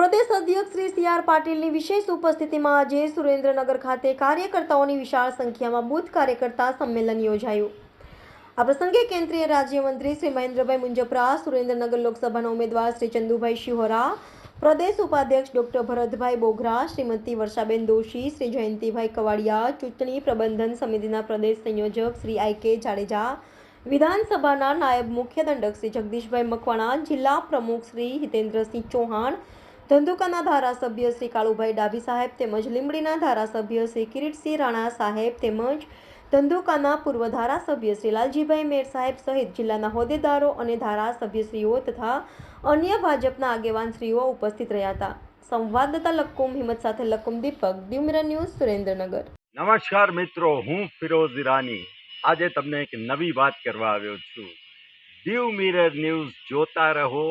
પ્રદેશ અધ્યક્ષ Shri C R પાટીલની વિશેષ ઉપસ્થિતિમાં આજે સુરેન્દ્રનગર ખાતે કાર્યકર્તાઓની વિશાળ સંખ્યામાં બૂથ કાર્યકર્તા સંમેલન યોજાયું. આ પ્રસંગે કેન્દ્રીય રાજ્યમંત્રી શ્રી મહેન્દ્રભાઈ મુંજપરા, સુરેન્દ્રનગર લોકસભાના ઉમેદવાર શ્રી ચંદુભાઈ શિહોરા, પ્રદેશ ઉપાધ્યક્ષ ડોક્ટર ભરતભાઈ બોઘરા શ્રીમતી વર્ષાબેન દોશી, શ્રી જયંતિભાઈ કવાડિયા, ચૂંટણી પ્રબંધન સમિતિના પ્રદેશ સંયોજક શ્રી આઈ કે જાડેજા, વિધાનસભાના નાયબ મુખ્ય દંડક શ્રી જગદીશભાઈ મકવાણા, જિલ્લા પ્રમુખ શ્રી હિતેન્દ્રસિંહ ચૌહાણ ધંધુકાના ધારાસભ્ય શ્રી કાળુભાઈ ડાભી સાહેબ તેમજ લીંબડીના ધારાસભ્ય શ્રી કિરીટસિંહ રાણા સાહેબ તેમજ ધંધુકાના પૂર્વ ધારાસભ્ય શ્રી લાલજીભાઈ મેર સાહેબ સહિત જિલ્લાના હોદ્દેદારો અને ધારાસભ્યશ્રીઓ તથા અન્ય ભાજપના આગેવાનશ્રીઓ ઉપસ્થિત રહ્યા હતા. સંવાદદાતા લક્કુમ હિંમત સાથે લક્કુમ દીપક દ્યુમિરન ન્યૂઝ, સુરેન્દ્રનગર. નમસ્કાર મિત્રો, હું ફિરોઝ ઈરાની. આજે તમને એક નવી વાત કરવા આવ્યો છું. દીવ મિરર ન્યૂઝ જોતા રહો